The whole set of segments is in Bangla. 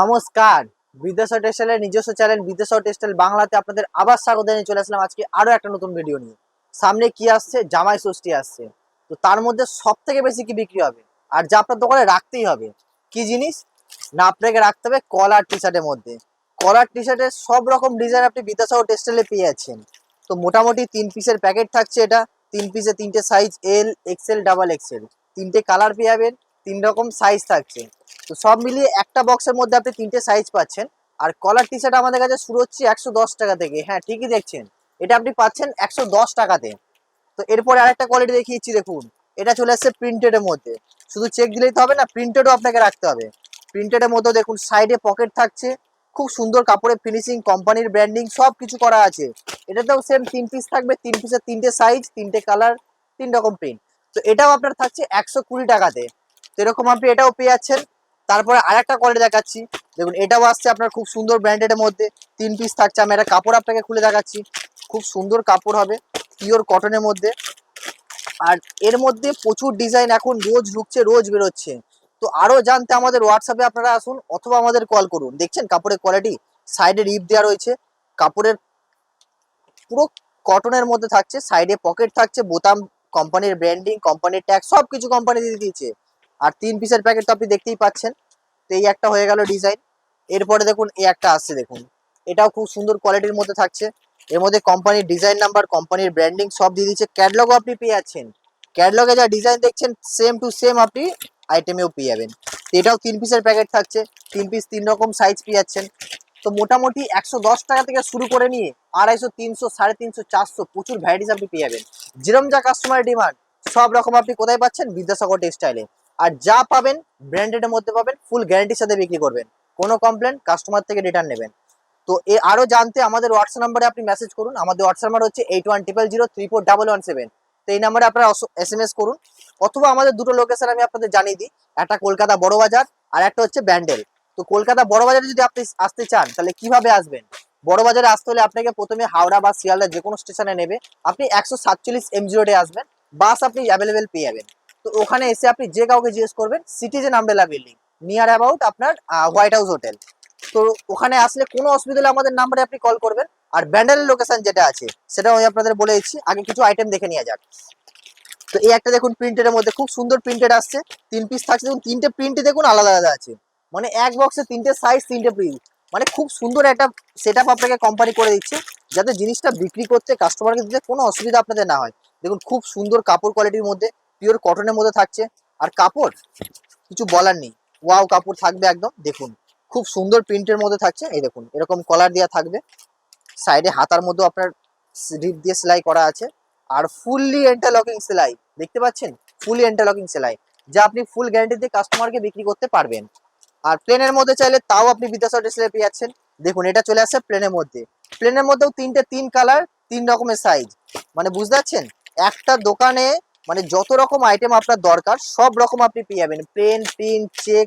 নমস্কার। বিদেশ টেক্সটাইলের নিজস্ব চ্যানেল বিদেশ টেক্সটাইল বাংলাতে আপনাদের আবার স্বাগত জানিয়ে চলে আসলাম আজকে আরও একটা নতুন ভিডিও নিয়ে। সামনে কি আসছে? জামাই ষষ্ঠী আসছে। তো তার মধ্যে সব থেকে বেশি কি বিক্রি হবে? আর যা আপনার দোকানে রাখতেই হবে। কি জিনিস? না, আপনাকে রাখতে হবে কলার টি শার্টের মধ্যে। কলার টি শার্টের সব রকম ডিজাইন আপনি বিদ্যাসাগর টেক্সটাইলে পেয়ে যাচ্ছেন। তো মোটামুটি তিন পিসের প্যাকেট থাকছে এটা। তিন পিসে তিনটে size L XL double XL তিনটে কালার পেয়ে যাবেন। তিন রকম সাইজ থাকছে। তো সব মিলিয়ে একটা বক্সের মধ্যে আপনি তিনটে সাইজ পাচ্ছেন। আর কলার টি শার্ট আমাদের কাছে শুরু হচ্ছে একশো দশ টাকা থেকে। হ্যাঁ ঠিকই দেখছেন। এটা আপনি পাচ্ছেন একশো দশ টাকাতে তো। এরপরে আরেকটা কোয়ালিটি দেখিয়েছি, দেখুন। এটা চলে আসছে প্রিন্টেডের মধ্যে। শুধু চেক দিলেই তো হবে না প্রিন্টেডও আপনাকে রাখতে হবে। প্রিন্টেডের মধ্যে দেখুন সাইডে পকেট থাকছে। খুব সুন্দর কাপড়ের ফিনিশিং কোম্পানির ব্র্যান্ডিং সব কিছু করা আছে। এটাতেও সেম তিন পিস থাকবে। তিন পিসের তিনটে সাইজ তিনটে কালার তিন রকম প্রিন্ট তো এটাও আপনার থাকছে একশো কুড়ি টাকাতে তো এরকম আপনি এটাও পেয়ে যাচ্ছেন। তারপরে আরেকটা কোয়ালিটি দেখাচ্ছি। দেখুন, এটাও আসছে আপনার খুব সুন্দর ব্র্যান্ডেডের মধ্যে। তিন পিস থাকছে। আমি একটা কাপড় আপনাকে খুলে দেখাচ্ছি। খুব সুন্দর কাপড় হবে পিওর কটনের মধ্যে। আর এর মধ্যে প্রচুর ডিজাইন এখন রোজ ঢুকছে, রোজ বেরোচ্ছে। তো আরও জানতে আমাদের হোয়াটসঅ্যাপে আপনারা আসুন, অথবা আমাদের কল করুন। দেখছেন? কাপড়ের কোয়ালিটি সাইডে রিপ দেওয়া রয়েছে। কাপড়ের পুরো কটনের মধ্যে থাকছে। সাইডে পকেট থাকছে। বোতাম কোম্পানির ব্র্যান্ডিং কোম্পানির ট্যাগ সব কিছু কোম্পানি দিয়ে দিয়েছে। আর তিন পিসের প্যাকেট তো আপনি দেখতেই পাচ্ছেন। তো এই একটা হয়ে গেল ডিজাইন এরপরে দেখুন, এই একটা আসছে দেখুন। এটাও খুব সুন্দর কোয়ালিটির মধ্যে থাকছে। এর মধ্যে কোম্পানির ডিজাইন নাম্বার কোম্পানির ব্র্যান্ডিং সব দিয়ে দিচ্ছে। ক্যাটলগও আপনি পেয়ে যাচ্ছেন। ক্যাটলগে যা ডিজাইন দেখছেন সেম টু সেম আপনি আইটেমেও পেয়ে যাবেন। তো এটাও তিন পিসের প্যাকেট থাকছে। তিন পিস তিন রকম সাইজ পেয়ে যাচ্ছেন। তো মোটামুটি একশো দশ টাকা থেকে শুরু করে নিয়ে আড়াইশো, তিনশো, সাড়ে তিনশো, চারশো প্রচুর ভ্যারাইটিস আপনি পেয়ে যাবেন। যেরম যা কাস্টমারের ডিমান্ড সব রকম আপনি কোথায় পাচ্ছেন? বিদ্যাসাগর টেক্সটাইলে আর যা পাবেন ব্র্যান্ডেডের মধ্যে পাবেন ফুল গ্যারান্টির সাথে বিক্রি করবেন। কোনো কমপ্লেন কাস্টমার থেকে রিটার্ন নেবেন। তো এ আরও জানতে আমাদের হোয়াটসঅ্যাপ নাম্বারে আপনি মেসেজ করুন। আমাদের হোয়াটসঅ্যাপ নাম্বার হচ্ছে eight one triple zero three four double one seven তো এই নাম্বারে আপনারা এস এম এস করুন। অথবা আমাদের দুটো লোকেশন আমি আপনাদের জানিয়ে দিই। একটা কলকাতা বড় বাজার আর একটা হচ্ছে ব্যান্ডেল। তো কলকাতা বড় বাজারে যদি আপনি আসতে চান, তাহলে কীভাবে আসবেন? বড় বাজারে আসতে হলে আপনাকে প্রথমে হাওড়া বা শিয়ালদা যে কোনো স্টেশনে নেবে। আপনি একশো সাতচল্লিশ এম রোডে আসবেন। বাস আপনি অ্যাভেলেবেল পেয়ে যাবেন। তো ওখানে এসে আপনি যে কাউকে জিজ্ঞেস করবেন সিটিজেন আমবেলা বিল্ডিং নিয়ার অ্যাবাউট আপনার হোয়াইট হাউস হোটেল তো ওখানে আসলে কোনো অসুবিধা হলে আমাদের নাম্বারে আপনি কল করবেন। আর ব্যান্ডেলের লোকেশন যেটা আছে সেটা আমি আপনাদের বলে দিচ্ছি। আগে কিছু আইটেম দেখে নিয়ে যাক। তো এই একটা দেখুন প্রিন্টের মধ্যে, খুব সুন্দর প্রিন্টেড আসছে। তিন পিস থাকছে। দেখুন, তিনটে প্রিন্টে দেখুন আলাদা আলাদা আছে। মানে এক বক্সে তিনটে সাইজ তিনটে প্রিন্ট মানে খুব সুন্দর একটা সেট আপ আপনাকে কোম্পানি করে দিচ্ছে। যাতে জিনিসটা বিক্রি করতে কাস্টমারকে দিতে কোনো অসুবিধা আপনাদের না হয়। দেখুন, খুব সুন্দর কাপড় কোয়ালিটির মধ্যে। পিওর কটনের মধ্যে থাকছে। আর কাপড়, কিছু বলার নেই। ওয়াও, কাপড় থাকবে একদম। দেখুন, খুব সুন্দর প্রিন্টের মধ্যে থাকছে। এই দেখুন, এরকম কলার দেওয়া থাকবে। সাইডে হাতার মধ্যে আপনার রিপ দিয়ে সেলাই করা আছে। আর ফুললি এন্টারলকিং সেলাই, দেখতে পাচ্ছেন? ফুলি এন্টারলকিং সেলাই, যা আপনি ফুল গ্যারান্টি দিয়ে কাস্টমারকে বিক্রি করতে পারবেন। আর প্লেনের মধ্যে চাইলে তাও আপনি বিদ্যাসাগর ডিসপ্লে পেয়ে যাচ্ছেন। দেখুন, এটা চলে আসছে প্লেনের মধ্যে। প্লেনের মধ্যেও তিনটে, তিন কালার তিন রকমের সাইজ মানে বুঝতে পারছেন? একটা দোকানে মানে যত রকম আইটেম আপনার দরকার, সব রকম আপনি পেয়ে যাবেন। পেন প্রিন্ট চেক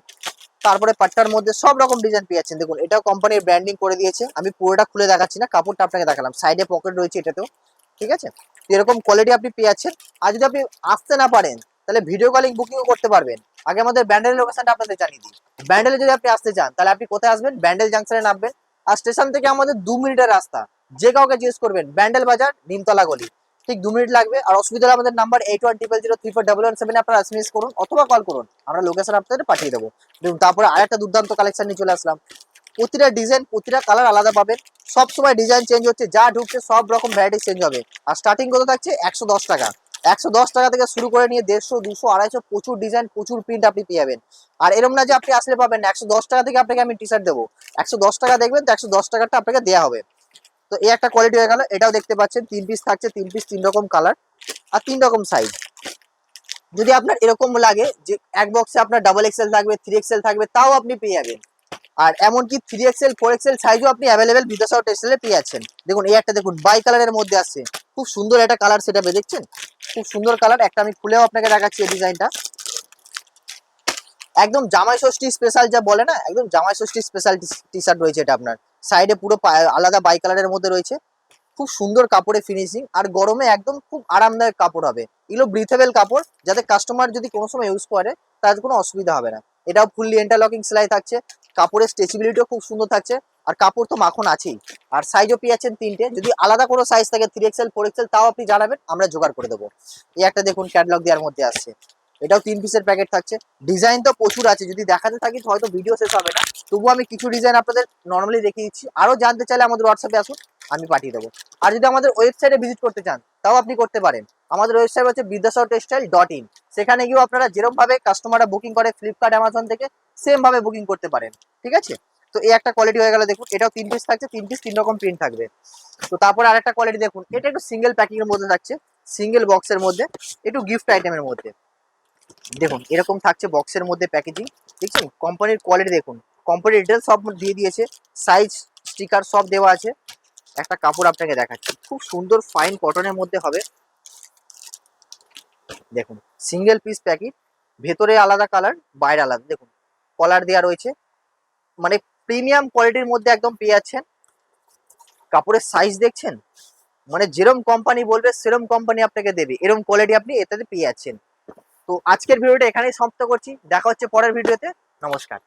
তারপরে পাট্টার মধ্যে সব রকম ডিজাইন পেয়ে যাচ্ছেন। দেখুন, এটাও কোম্পানির ব্র্যান্ডিং করে দিয়েছে। আমি পুরোটা খুলে দেখাচ্ছি না, কাপড়টা আপনাকে দেখালাম। সাইডে পকেট রয়েছে এটাতেও। ঠিক আছে? এরকম কোয়ালিটি আপনি পেয়ে যাচ্ছেন। আর যদি আপনি আসতে না পারেন, তাহলে ভিডিও কলিং বুকিংও করতে পারবেন। আগে আমাদের ব্যান্ডেলের লোকেশনটা আপনাদের জানিয়ে দিই। ব্যান্ডেলে যদি আপনি আসতে চান, তাহলে আপনি কোথায় আসবেন? ব্যান্ডেল জাংশনে নামবেন। আর স্টেশন থেকে আমাদের দু মিনিটের রাস্তা। যে কাউকে জিজ্ঞেস করবেন, ব্যান্ডেল বাজার, নিমতলা গলি। ঠিক দু মিনিট লাগবে। আর অসুবিধা আমাদের number eight one triple zero three four double one seven আপনারা এসএমএস করুন অথবা কল করুন। আমরা লোকেশন আপনাদের পাঠিয়ে দেবো। দেখুন, তারপরে আরেকটা দুর্দান্ত কালেকশন নিয়ে চলে আসলাম। প্রতিটা ডিজাইন প্রতিটা কালার আলাদা পাবেন। সব সময় ডিজাইন চেঞ্জ হচ্ছে, যা ঢুকছে সব রকম ভ্যারাইটি চেঞ্জ হবে। আর স্টার্টিং কত থাকছে? একশো দশ টাকা। একশো দশ টাকা থেকে শুরু করে নিয়ে দেড়শো, দুশো, আড়াইশো প্রচুর ডিজাইন প্রচুর প্রিন্ট আপনি পেয়ে যাবেন। আর এরম না যে আপনি আসলে পাবেন একশো দশ টাকা থেকে আপনাকে আমি টি শার্ট দেবো। একশো দশ টাকা দেখবেন তো একশো দশ টাকাটা আপনাকে দেওয়া হবে। তো এই একটা কোয়ালিটি হয়ে গেল, এটাও দেখতে পাচ্ছেন, তিন পিস থাকছে, তিন পিস তিন রকম কালার আর তিন রকম সাইজ যদি আপনার এরকম লাগে যে এক বক্সে আপনার ডাবল এক্সেল থাকবে থ্রি এক্সেল থাকবে, তাও আপনি পেয়ে যাবেন। আর এমনকি থ্রি এক্সেল ফোর এক্সেল সাইজও আপনি অ্যাভেলেবেল বিদ্যাসাগর টেক্সটাইলে পেয়ে যাচ্ছেন। দেখুন, এই একটা দেখুন বাই কালারের মধ্যে আসছে। খুব সুন্দর একটা কালার সেটা দেখছেন? খুব সুন্দর কালার একটা আমি খুলেও আপনাকে দেখাচ্ছি এই ডিজাইনটা একদম জামাই ষষ্ঠী স্পেশাল যা বলে না, একদম জামাই ষষ্ঠী স্পেশাল টি শার্ট রয়েছে এটা আপনার। সাইডে পুরো আলাদা বাই কালারের মধ্যে রয়েছে। খুব সুন্দর কাপড়ে ফিনিশিং আর গরমে একদম খুব আরামদায়ক কাপড় হবে। এগুলো ব্রিথেবল কাপড়, যাতে কাস্টমার যদি কোনো সময় ইউজ করে, তার কোনো অসুবিধা হবে না। এটাও ফুললি ইন্টারলকিং সেলাই থাকছে। কাপড়ের স্ট্রেচেবিলিটিও খুব সুন্দর থাকছে। আর কাপড় তো মাখন আছেই। আর সাইজও পেয়েছেন তিনটে। যদি আলাদা কোনো সাইজ থাকে থ্রি এক্সেল ফোর এক্সেল তাও আপনি জানাবেন, আমরা জোগাড় করে দেবো। এই একটা দেখুন ক্যাটলগ দেওয়ার মধ্যে আসছে। এটাও তিন পিসের প্যাকেট থাকছে। ডিজাইন তো প্রচুর আছে, যদি দেখাতে থাকি হয়তো ভিডিও শেষ হবে না। তবুও আমি কিছু ডিজাইন আপনাদের নর্মালি দেখিয়ে দিচ্ছি। আরও জানতে চাইলে আমাদের হোয়াটসঅ্যাপে আসুন, আমি পাঠিয়ে দেবো। আর যদি আমাদের ওয়েবসাইটে ভিজিট করতে চান, তাও আপনি করতে পারেন। আমাদের ওয়েবসাইট হচ্ছে বিদ্যাসাগর টেক্সটাইল ডট ইন সেখানে গিয়েও আপনারা যেরকমভাবে কাস্টমাররা বুকিং করে ফ্লিপকার্ট অ্যামাজন থেকে সেম ভাবে বুকিং করতে পারেন। ঠিক আছে? তো এই একটা কোয়ালিটি হয়ে গেল, দেখুন। এটাও তিন পিস থাকছে, তিন পিস তিন রকম প্রিন্ট থাকবে। তো তারপরে আরেকটা কোয়ালিটি দেখুন। এটা একটু সিঙ্গেল প্যাকিং এর মধ্যে থাকছে সিঙ্গেল বক্সের মধ্যে, একটু গিফট আইটেমের মধ্যে। দেখুন, এরকম থাকছে বক্সের মধ্যে প্যাকেজিং দেখছেন কোম্পানির কোয়ালিটি দেখুন কোম্পানির ডিটেল সব দিয়ে দিয়েছে সাইজ স্টিকার সব দেওয়া আছে। একটা কাপড় আপনাকে দেখাচ্ছি, খুব সুন্দর ফাইন কটনের মধ্যে হবে। দেখুন সিঙ্গেল পিস প্যাকেট ভেতরে আলাদা কালার বাইরে আলাদা, দেখুন কলার দেওয়া রয়েছে। মানে প্রিমিয়াম কোয়ালিটির মধ্যে একদম পেয়ে যাচ্ছেন। কাপড়ের সাইজ দেখছেন? মানে যেরম কোম্পানি বলবে, সেরম কোম্পানি আপনাকে দেবে। এরম কোয়ালিটি আপনি এটাতে পেয়ে যাচ্ছেন। তো আজকের ভিডিওটা এখানেই সমাপ্ত করছি। দেখা হচ্ছে পরের ভিডিওতে। নমস্কার।